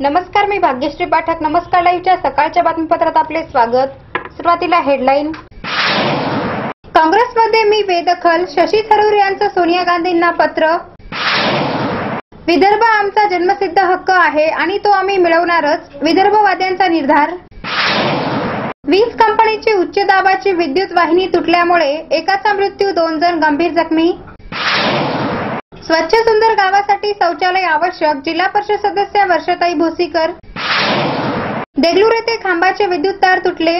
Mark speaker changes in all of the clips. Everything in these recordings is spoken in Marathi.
Speaker 1: नमस्कार मी भाग्यश्री पाठक. नमस्कार लाईव्हच्या सकाळच्या बातमीपत्रात आपले स्वागत. सुरुवातीला हेडलाईन. काँग्रेसमध्ये मी बेदखल शशी थरूर यांचं सोनिया गांधींना पत्र. विदर्भ आमचा जन्मसिद्ध हक्क आहे आणि तो आम्ही मिळवणारच. विदर्भवाद्यांचा निर्धार. वीज कंपनीची उच्च दाबाची विद्युत वाहिनी तुटल्यामुळे एकाचा मृत्यू दोन जण गंभीर जखमी. स्वच्छ सुंदर गावासाठी शौचालय आवश्यक जिल्हा परिषद सदस्य वर्षताई भोसीकर. देगलूर येथे खांबाचे विद्युत तार तुटले.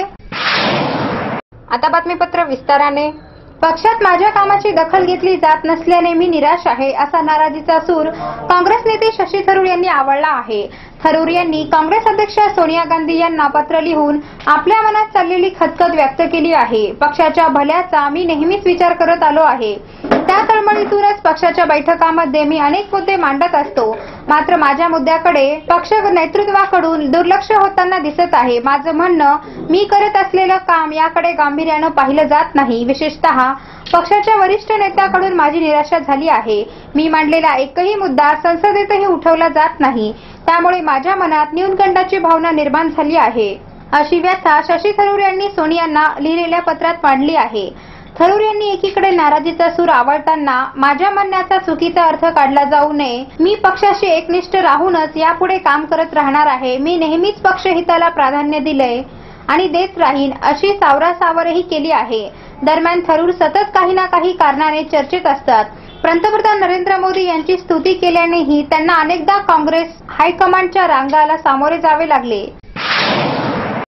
Speaker 1: आता बातमीपत्र विस्ताराने. पक्षात माझ्या कामाची दखल घेतली जात नसल्याने मी निराश आहे असा नाराजीचा सूर काँग्रेस नेते शशी थरूर यांनी आवडला आहे. थरूर यांनी काँग्रेस अध्यक्ष सोनिया गांधी यांना पत्र लिहून आपल्या मनात चाललेली खतखत व्यक्त केली आहे. पक्षाच्या भल्याचा मी नेहमीच विचार करत आलो आहे. त्या तळमळीतूनच पक्षाच्या बैठकामध्ये मी अनेक मुद्दे मांडत असतो. मात्र माझ्या मुद्द्याकडे पक्ष नेतृत्वाकडून दुर्लक्ष होताना दिसत आहे. माझं म्हणणं मी करत असलेलं काम याकडे गांभीर्यानं पाहिलं जात नाही. विशेषतः पक्षाच्या वरिष्ठ नेत्याकडून माझी निराशा झाली आहे. मी मांडलेला एकही मुद्दा संसदेतही उठवला जात नाही. त्यामुळे माझ्या मनात न्यूनगंडाची भावना निर्माण झाली आहे. अशी व्यथा शशी थरूर यांनी सोनियांना लिहिलेल्या पत्रात मांडली आहे. थरूर यांनी एकीकडे नाराजीचा सूर आवडताना माझ्या म्हणण्याचा चुकीचा अर्थ काढला जाऊ नये. मी पक्षाशी एकनिष्ठ राहूनच यापुढे काम करत राहणार आहे. मी नेहमीच पक्षहिताला प्राधान्य दिलंय आणि देत राहीन अशी सावरासावरही केली आहे. दरम्यान थरूर सतत काही ना काही कारणाने चर्चेत असतात. पंतप्रधान नरेंद्र मोदी यांची स्तुती केल्यानेही त्यांना अनेकदा काँग्रेस हायकमांडच्या रांगाला सामोरे जावे लागले.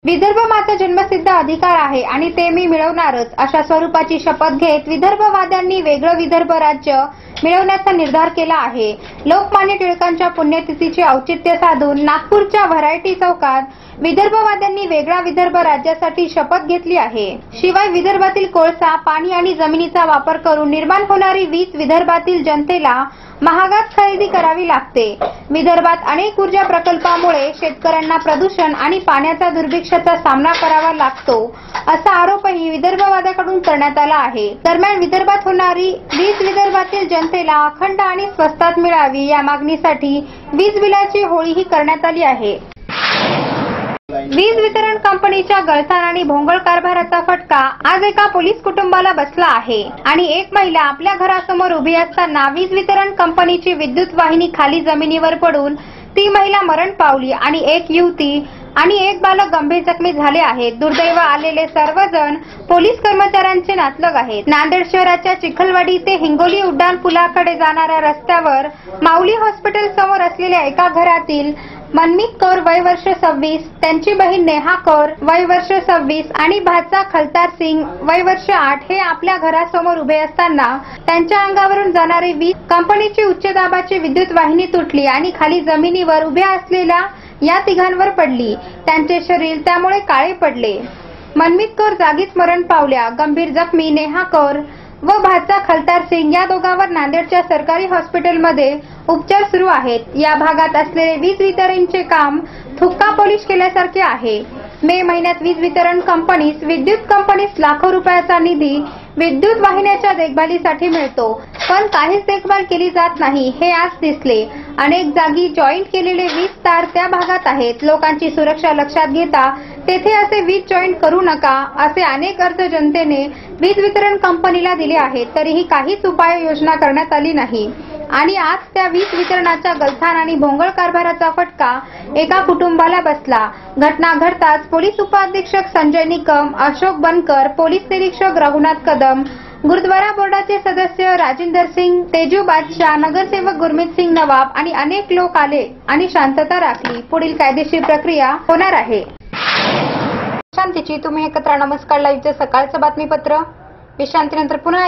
Speaker 1: विदर्भ माझा जन्मसिद्ध अधिकार आहे आणि ते मी मिळवणारच अशा स्वरूपाची शपथ घेत विदर्भवाद्यांनी वेगळं विदर्भ राज्य मिळवण्याचा निर्धार केला आहे. लोकमान्य टिळकांच्या पुण्यतिथीचे औचित्य साधून नागपूरच्या व्हरायटी चौकात विदर्भवाद्यांनी वेगळा विदर्भ राज्यासाठी शपथ घेतली आहे. शिवाय विदर्भातील कोळसा पाणी आणि जमिनीचा वापर करून निर्माण होणारी वीज विदर्भातील जनतेला महागात खरेदी करावी लागते. विदर्भात अनेक ऊर्जा प्रकल्पामुळे शेतकऱ्यांना प्रदूषण आणि पाण्याचा दुर्भिक्षाचा सामना करावा लागतो असा आरोपही विदर्भवादाकडून करण्यात आला आहे. दरम्यान विदर्भात होणारी वीज विदर्भातील जनतेला अखंड आणि स्वस्तात मिळावी या मागणीसाठी वीज बिलाची होळीही करण्यात आली आहे. वीज वितरण कंपनीच्या गळसाण आणि भोंगळ कारभाराचा फटका आज एका पोलीस कुटुंबाला बसला आहे. आणि एक महिला आपल्या घरासमोर उभी असताना वीज वितरण कंपनीची विद्युत वाहिनी खाली जमिनीवर पडून ती महिला मरण पावली आणि एक युवती आणि एक बालक गंभीर जखमी झाले आहेत. दुर्दैव आलेले सर्वजण पोलीस कर्मचाऱ्यांचे नातलग आहेत. नांदेड शहराच्या चिखलवाडी ते हिंगोली उड्डाण पुलाकडे जाणाऱ्या रस्त्यावर माऊली हॉस्पिटल समोर असलेल्या एका घरातील मनमीत कौर वय वर्ष सव्वीस त्यांची बहीण नेहा कौर वय वर्ष सव्वीस आणि भाचा खलतार सिंग वय वर्ष आठ हे आपल्या घरासमोर उभे असताना त्यांच्या अंगावरून जाणारी वीज कंपनीची उच्च दाबाची विद्युत वाहिनी तुटली आणि खाली जमिनीवर उभ्या असलेल्या या तिघांवर पडली. त्यांचे शरीर त्यामुळे काळे पडले. मनमीत कौर जागीच मरण पावल्या. गंभीर जखमी नेहा कौर व भातचा खलतार सिंग या दोघांवर नांदेडच्या सरकारी हॉस्पिटलमध्ये उपचार सुरू आहेत. या भागात असलेले वीज वितरणचे काम थुक्का पॉलिश केल्यासारखे आहे. मे महिन्यात वीज वितरण कंपनीस विद्युत कंपनीस लाखो रुपयाचा निधी विद्युत वाहिन्याच्या देखभालीसाठी मिळतो. पण काहीच देखभाल केली जात नाही हे आज दिसले. अनेक जागी जॉईंट केलेले वीज तार त्या भागात आहेत. लोकांची सुरक्षा लक्षात घेता तेथे असे वीज जॉईंट करू नका असे अनेक अर्ज जनतेने वीज वितरण कंपनीला दिले आहेत. तरीही काहीच उपाययोजना करण्यात आली नाही. आणि आज त्या वीज वितरणाच्या गलथान आणि भोंगळ कारभाराचा फटका एका कुटुंबाला बसला. घटना घडताच पोलीस उपाधीक्षक संजय निकम अशोक बनकर पोलीस निरीक्षक रघुनाथ कदम गुरुद्वारा बोर्डाचे सदस्य राजेंदर सिंग तेजू बादशाह नगरसेवक गुरमीत सिंग नवाब आणि अनेक लोक आले आणि शांतता राखली. पुढील कायदेशीर प्रक्रिया होणार आहे. शांतीची तुम्ही एकत्र नमस्कार लाईव्हचं सकाळचं बातमीपत्र. विश्रांतीनंतर पुन्हा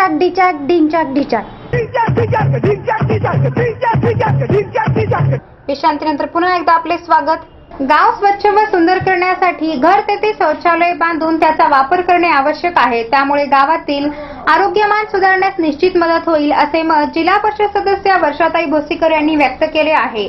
Speaker 1: डिंचाक डिचाक डिंचाक डिचाक विश्रांतीनंतर पुन्हा एकदा आपले स्वागत. गाव स्वच्छ व सुंदर करण्यासाठी घर तेथे शौचालय बांधून त्याचा वापर करणे आवश्यक आहे. त्यामुळे गावातील आरोग्यमान सुधारण्यास निश्चित मदत होईल असे मत जिल्हा परिषद सदस्य वर्षाताई भोसीकर यांनी व्यक्त केले आहे.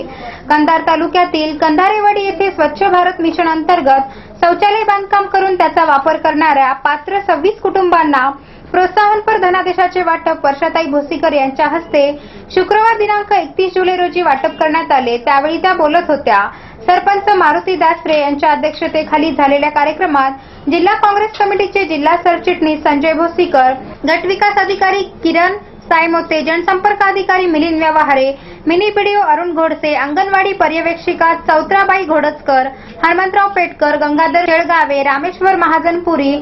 Speaker 1: कंधार तालुक्यातील कंधारेवाडी येथे स्वच्छ भारत मिशन अंतर्गत शौचालय बांधकाम करून त्याचा वापर करणाऱ्या पात्र सव्वीस कुटुंबांना प्रोत्साहनपर धनादेशाचे वाटप वर्षाताई भोसीकर यांच्या हस्ते शुक्रवार दिनांक एकतीस जुलै रोजी वाटप करण्यात आले. त्यावेळी त्या बोलत होत्या. सरपंच मारुती दासरे यांच्या अध्यक्षतेखाली झालेल्या कार्यक्रमात जिल्हा काँग्रेस कमिटीचे जिल्हा सरचिटणीस संजय भोसीकर गट विकास अधिकारी किरण सायमोते जनसंपर्क अधिकारी मिलिंद व्यवहारे मिनी पीडीओ अरुण घोडसे अंगणवाडी पर्यवेक्षिका चौत्राबाई घोडसकर हनुमंतराव पेटकर गंगाधर शेळगावे रामेश्वर महाजनपुरी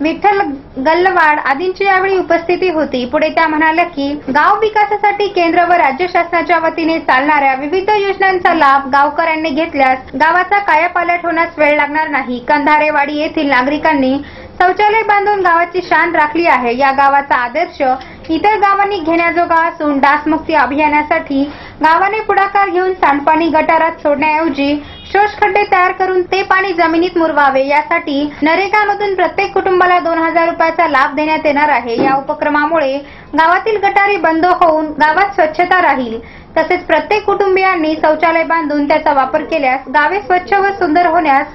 Speaker 1: विठ्ठल गल्लवाड आदींची यावेळी उपस्थिती होती. पुढे त्या म्हणाल्या की गाव विकासासाठी केंद्र व राज्य शासनाच्या वतीने चालणाऱ्या विविध योजनांचा लाभ गावकऱ्यांनी घेतल्यास गावाचा कायापालट होण्यास वेळ लागणार नाही. कंधारेवाडी येथील नागरिकांनी शौचालय बांधून गावाची शान राखली आहे. या गावाचा आदर्श इतर गावांनी घेण्याजोगा असून डासमुक्ती अभियानासाठी गावाने पुढाकार घेऊन सांडपाणी गटारात सोडण्याऐवजी शोषखड्डे तयार करून ते पाणी जमिनीत मुरवावे. यासाठी नरेगामधून प्रत्येक कुटुंबाला दोन हजार रुपयाचा लाभ देण्यात येणार आहे. या उपक्रमामुळे गावातील गटारी बंद होऊन गावात स्वच्छता राहील. तसेच प्रत्येक कुटुंबियांनी शौचालय बांधून त्याचा वापर केल्यास गावे स्वच्छ व सुंदर होण्यास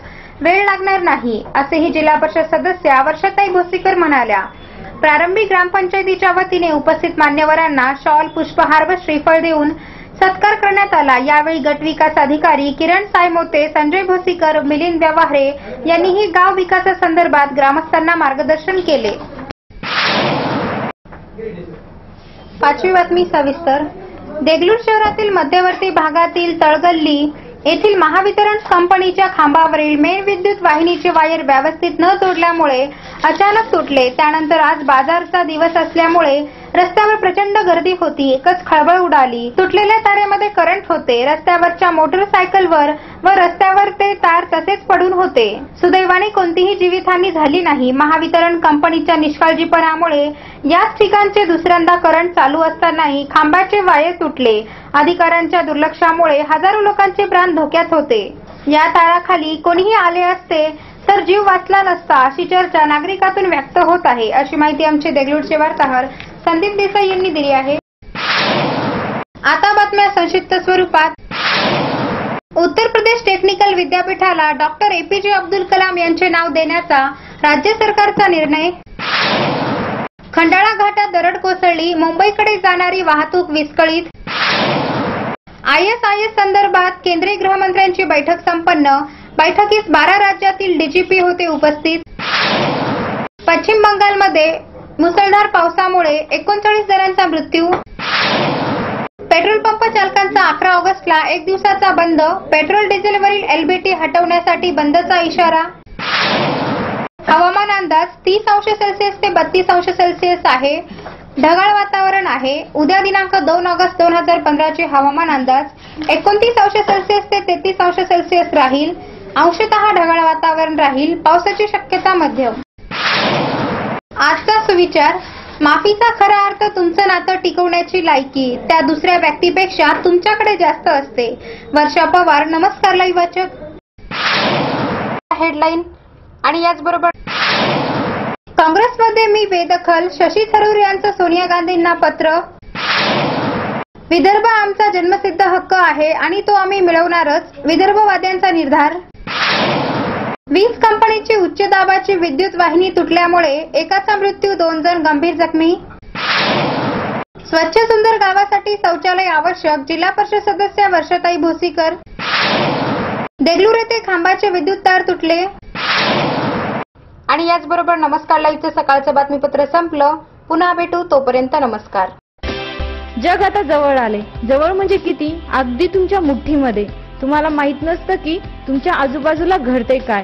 Speaker 1: वेळ लागणार नाही असेही जिल्हा परिषद सदस्या वर्षाताई भोसीकर म्हणाल्या. प्रारंभी ग्रामपंचायतीच्या वतीने उपस्थित मान्यवरांना शॉल पुष्पहार व श्रीफळ देऊन सत्कार करण्यात आला. यावेळी गट विकास अधिकारी किरण सायमोते संजय भोसीकर मिलिंद व्यवहारे यांनीही गाव विकासासंदर्भात ग्रामस्थांना मार्गदर्शन केले. पाचवी बातमी सविस्तर. देगलूर शहरातील मध्यवर्ती भागातील तळगल्ली येथील महावितरण कंपनीच्या खांबावरील मेन विद्युत वाहिनीचे वायर व्यवस्थित न जोडल्यामुळे अचानक तुटले. त्यानंतर आज बाजारचा दिवस असल्यामुळे रस्त्यावर प्रचंड गर्दी होती. एकच खळबळ उडाली. तुटलेल्या तारेमध्ये करंट होते. रस्त्यावरच्या मोटरसायकलवर व रस्त्यावर ते तार तसेच पडून होते. सुदैवाने कोणतीही जीवितहानी झाली नाही. महावितरण कंपनीच्या निष्काळजीपणामुळे याच ठिकाणचे दुसऱ्यांदा करंट चालू असतानाही खांबाचे वाये तुटले. अधिकाऱ्यांच्या दुर्लक्षामुळे हजारो लोकांचे प्राण धोक्यात होते. या ताराखाली कोणीही आले असते तर जीव वाचला नसता अशी चर्चा नागरिकातून व्यक्त होत आहे. अशी माहिती आमचे देगलूरचे वार्ताहर संदीप देसाई यांनी दिली आहे. आता बातम्या संक्षिप्त स्वरूपात. उत्तर प्रदेश टेक्निकल विद्यापीठाला डॉक्टर एपीजे अब्दुल कलाम यांचे नाव देण्याचा राज्य सरकारचा निर्णय. खंडाळा घाटात दरड कोसळली मुंबईकडे जाणारी वाहतूक विस्कळीत. आयएसआयएस संदर्भात केंद्रीय गृहमंत्र्यांची बैठक संपन्न बैठकीस बारा राज्यातील डीजीपी होते उपस्थित. पश्चिम बंगालमध्ये मुसळधार पावसामुळे एकोणचाळीस जणांचा मृत्यू. पेट्रोल पंप चालकांचा अकरा ऑगस्टला एक दिवसाचा बंद. पेट्रोल डिझेलवरील एलबीटी हटवण्यासाठी बंदचा इशारा. हवामान अंदाज तीस अंश सेल्सिअस ते बत्तीस अंश सेल्सिअस आहे. ढगाळ वातावरण आहे. उद्या दिनांक दोन ऑगस्ट दोन हजार पंधराचे हवामान अंदाज एकोणतीस अंश सेल्सिअस ते तेहतीस अंश सेल्सिअस राहील. अंशतः ढगाळ वातावरण राहील. पावसाची शक्यता मध्यम. आजचा सुविचार माफीचा खरा अर्थ तुमचं नातं टिकवण्याची लायकी त्या दुसऱ्या व्यक्तीपेक्षा तुमच्याकडे जास्त असते. वर्षा पवार नमस्कार लाई वाचक. हेडलाईन आणि याचबरोबर काँग्रेसमध्ये मी बेदखल शशी थरूर यांचं सोनिया गांधींना पत्र. विदर्भ आमचा जन्मसिद्ध हक्क आहे आणि तो आम्ही मिळवणारच विदर्भवाद्यांचा निर्धार. वीज कंपनीची उच्च दाबाची विद्युत वाहिनी तुटल्यामुळे एकाचा मृत्यू दोन जण गंभीर जखमी. स्वच्छ सुंदर गावासाठी शौचालय आवश्यक जिल्हा परिषद सदस्य वर्षाताई भोसीकर. देगलूर येथे खांबाचे विद्युत तार तुटले. आणि याचबरोबर नमस्कार लाईव्हचं सकाळचं बातमीपत्र संपलं. पुन्हा भेटू तोपर्यंत नमस्कार.
Speaker 2: जग आता जवळ आले. जवळ म्हणजे किती? अगदी तुमच्या मुठ्ठीमध्ये. तुम्हाला माहीत नसतं की तुमच्या आजूबाजूला घडते काय.